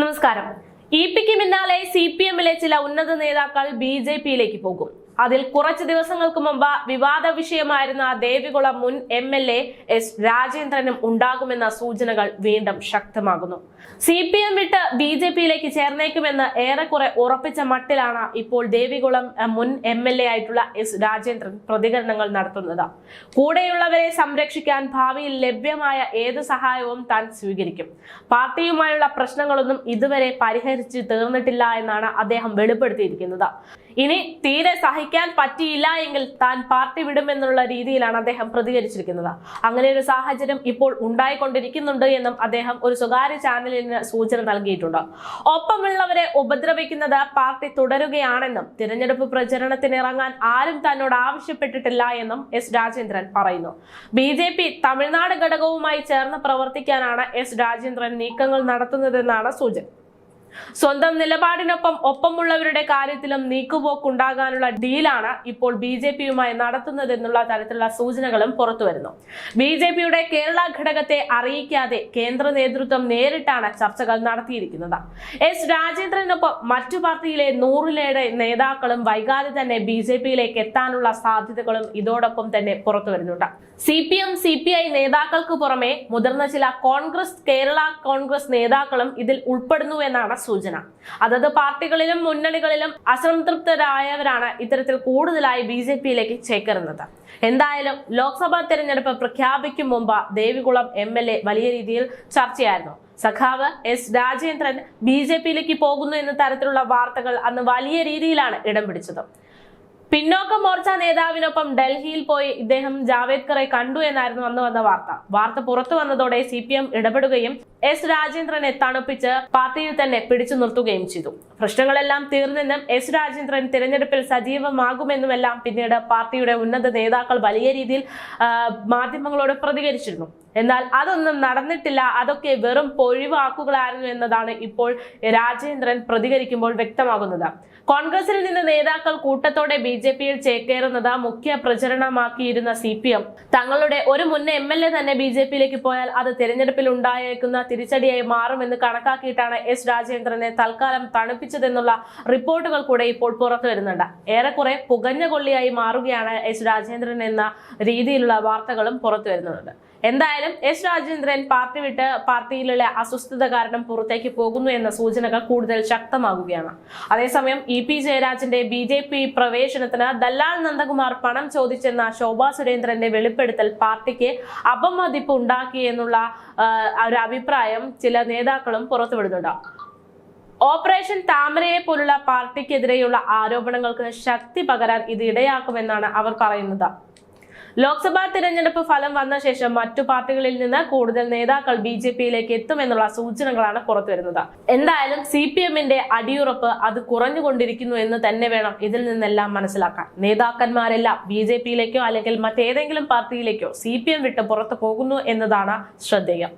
നമസ്കാരം. ഇ പിക്ക് പിന്നാലെ C P എമ്മിലെ ചില ഉന്നത നേതാക്കൾ ബി ജെ പിയിലേക്ക് പോകും. അതിൽ കുറച്ച് ദിവസങ്ങൾക്ക് മുമ്പ് വിവാദ വിഷയമായിരുന്ന ദേവികുളം മുൻ എം എൽ എ എസ് രാജേന്ദ്രനും ഉണ്ടാകുമെന്ന സൂചനകൾ വീണ്ടും ശക്തമാകുന്നു. സി പി എം വിട്ട് ബി ജെ പിയിലേക്ക് ചേർന്നേക്കുമെന്ന് ഏറെക്കുറെ ഉറപ്പിച്ച മട്ടിലാണ് ഇപ്പോൾ ദേവികുളം മുൻ എം എൽ എ ആയിട്ടുള്ള എസ് രാജേന്ദ്രൻ പ്രതികരണങ്ങൾ നടത്തുന്നത്. കൂടെയുള്ളവരെ സംരക്ഷിക്കാൻ ഭാവിയിൽ ലഭ്യമായ ഏത് സഹായവും താൻ സ്വീകരിക്കും. പാർട്ടിയുമായുള്ള പ്രശ്നങ്ങളൊന്നും ഇതുവരെ പരിഹരിച്ച് തീർന്നിട്ടില്ല എന്നാണ് അദ്ദേഹം വെളിപ്പെടുത്തിയിരിക്കുന്നത്. ഇനി തീരെ സഹിക്കാൻ പറ്റിയില്ല എങ്കിൽ താൻ പാർട്ടി വിടുമെന്നുള്ള രീതിയിലാണ് അദ്ദേഹം പ്രതികരിച്ചിരിക്കുന്നത്. അങ്ങനെ ഒരു സാഹചര്യം ഇപ്പോൾ ഉണ്ടായിക്കൊണ്ടിരിക്കുന്നുണ്ട് എന്നും അദ്ദേഹം ഒരു സ്വകാര്യ ചാനലിന് സൂചന നൽകിയിട്ടുണ്ട്. ഒപ്പമുള്ളവരെ ഉപദ്രവിക്കുന്നത് പാർട്ടി തുടരുകയാണെന്നും തിരഞ്ഞെടുപ്പ് പ്രചരണത്തിന് ഇറങ്ങാൻ ആരും തന്നോട് ആവശ്യപ്പെട്ടിട്ടില്ല എന്നും എസ് രാജേന്ദ്രൻ പറയുന്നു. ബി തമിഴ്നാട് ഘടകവുമായി ചേർന്ന് പ്രവർത്തിക്കാനാണ് എസ് രാജേന്ദ്രൻ നീക്കങ്ങൾ നടത്തുന്നതെന്നാണ് സൂചന. സ്വന്തം നിലപാടിനൊപ്പം ഒപ്പമുള്ളവരുടെ കാര്യത്തിലും നീക്കുപോക്കുണ്ടാകാനുള്ള ഡീലാണ് ഇപ്പോൾ ബി ജെ പിയുമായി നടത്തുന്നതെന്നുള്ള തരത്തിലുള്ള സൂചനകളും പുറത്തുവരുന്നു. ബി ജെ പിയുടെ കേരള ഘടകത്തെ അറിയിക്കാതെ കേന്ദ്ര നേതൃത്വം നേരിട്ടാണ് ചർച്ചകൾ നടത്തിയിരിക്കുന്നത്. എസ് രാജേന്ദ്രനൊപ്പം മറ്റു പാർട്ടിയിലെ നൂറിലേറെ നേതാക്കളും വൈകാതെ തന്നെ ബി ജെ പിയിലേക്ക് എത്താനുള്ള സാധ്യതകളും ഇതോടൊപ്പം തന്നെ പുറത്തു വരുന്നുണ്ട് C P M C P I നേതാക്കൾക്ക് പുറമെ മുതിർന്ന ചില കോൺഗ്രസ് കേരള കോൺഗ്രസ് നേതാക്കളും ഇതിൽ ഉൾപ്പെടുന്നു എന്നാണ് സൂചന. അതത് പാർട്ടികളിലും മുന്നണികളിലും അസംതൃപ്തരായവരാണ് ഇത്തരത്തിൽ കൂടുതലായി ബി ജെ പിയിലേക്ക് ചേക്കേറുന്നത്. എന്തായാലും ലോക്സഭാ തെരഞ്ഞെടുപ്പ് പ്രഖ്യാപിക്കും മുമ്പ് ദേവികുളം എം എൽ എ വലിയ രീതിയിൽ ചർച്ചയായിരുന്നു. സഖാവ് എസ് രാജേന്ദ്രൻ ബി ജെ പിയിലേക്ക് പോകുന്നു എന്ന തരത്തിലുള്ള വാർത്തകൾ അന്ന് വലിയ രീതിയിലാണ് ഇടം പിടിച്ചത്. പിന്നോക്ക മോർച്ച നേതാവിനൊപ്പം ഡൽഹിയിൽ പോയി ഇദ്ദേഹം ജാവേദ്കറെ കണ്ടു എന്നായിരുന്നു അന്ന് വന്ന വാർത്ത. വാർത്ത പുറത്തു വന്നതോടെ സി പി എം ഇടപെടുകയും എസ് രാജേന്ദ്രനെ തണുപ്പിച്ച് പാർട്ടിയിൽ തന്നെ പിടിച്ചു നിർത്തുകയും ചെയ്തു. പ്രശ്നങ്ങളെല്ലാം തീർന്നെന്നും എസ് രാജേന്ദ്രൻ തിരഞ്ഞെടുപ്പിൽ സജീവമാകുമെന്നുമെല്ലാം പിന്നീട് പാർട്ടിയുടെ ഉന്നത നേതാക്കൾ വലിയ രീതിയിൽ മാധ്യമങ്ങളോട് പ്രതികരിച്ചിരുന്നു. എന്നാൽ അതൊന്നും നടന്നിട്ടില്ല. അതൊക്കെ വെറും പൊഴിവാക്കുകളായിരുന്നു എന്നതാണ് ഇപ്പോൾ രാജേന്ദ്രൻ പ്രതികരിക്കുമ്പോൾ വ്യക്തമാകുന്നത്. കോൺഗ്രസിൽ നിന്ന് നേതാക്കൾ കൂട്ടത്തോടെ ബി ജെ പിയിൽ ചേക്കേറുന്നത് മുഖ്യ പ്രചരണമാക്കിയിരുന്ന സി പി എം. തങ്ങളുടെ ഒരു മുൻ എം എൽ എ തന്നെ ബി ജെ പിയിലേക്ക് പോയാൽ അത് തിരഞ്ഞെടുപ്പിൽ ഉണ്ടായേക്കുന്ന തിരിച്ചടിയായി മാറുമെന്ന് കണക്കാക്കിയിട്ടാണ് എസ് രാജേന്ദ്രനെ തൽക്കാലം തണുപ്പിച്ചതെന്നുള്ള റിപ്പോർട്ടുകൾ കൂടെ ഇപ്പോൾ പുറത്തു വരുന്നുണ്ട്. ഏറെക്കുറെ പുകഞ്ഞ കൊള്ളിയായി മാറുകയാണ് എസ് രാജേന്ദ്രൻ എന്ന രീതിയിലുള്ള വാർത്തകളും പുറത്തു വരുന്നുണ്ട്. എന്തായാലും എസ് രാജേന്ദ്രൻ പാർട്ടി വിട്ട് പാർട്ടിയിലുള്ള അസ്വസ്ഥത കാരണം പുറത്തേക്ക് പോകുന്നു എന്ന സൂചനകൾ കൂടുതൽ ശക്തമാകുകയാണ്. അതേസമയം ഇ പി ജയരാജന്റെ ബി ജെ പി പ്രവേശനത്തിന് ദല്ലാൽ നന്ദകുമാർ പണം ചോദിച്ചെന്ന ശോഭാ സുരേന്ദ്രന്റെ വെളിപ്പെടുത്തൽ പാർട്ടിക്ക് അപമതിപ്പ് ഉണ്ടാക്കി എന്നുള്ള ഒരു അഭിപ്രായം ചില നേതാക്കളും പുറത്തുവിടുന്നുണ്ട്. ഓപ്പറേഷൻ താമരയെ പോലുള്ള പാർട്ടിക്കെതിരെയുള്ള ആരോപണങ്ങൾക്ക് ശക്തി പകരാൻ ഇത് ഇടയാക്കുമെന്നാണ് അവർ പറയുന്നത്. ലോക്സഭാ തിരഞ്ഞെടുപ്പ് ഫലം വന്ന ശേഷം മറ്റു പാർട്ടികളിൽ നിന്ന് കൂടുതൽ നേതാക്കൾ ബി ജെ പിയിലേക്ക് എത്തുമെന്നുള്ള സൂചനകളാണ് പുറത്തുവരുന്നത്. എന്തായാലും സി പി എമ്മിന്റെ അടിയുറപ്പ് അത് കുറഞ്ഞുകൊണ്ടിരിക്കുന്നു എന്ന് തന്നെ വേണം ഇതിൽ നിന്നെല്ലാം മനസ്സിലാക്കാൻ. നേതാക്കന്മാരെല്ലാം ബി ജെ പിയിലേക്കോ അല്ലെങ്കിൽ മറ്റേതെങ്കിലും പാർട്ടിയിലേക്കോ സി പി എം വിട്ട് പുറത്തു പോകുന്നു എന്നതാണ് ശ്രദ്ധേയം.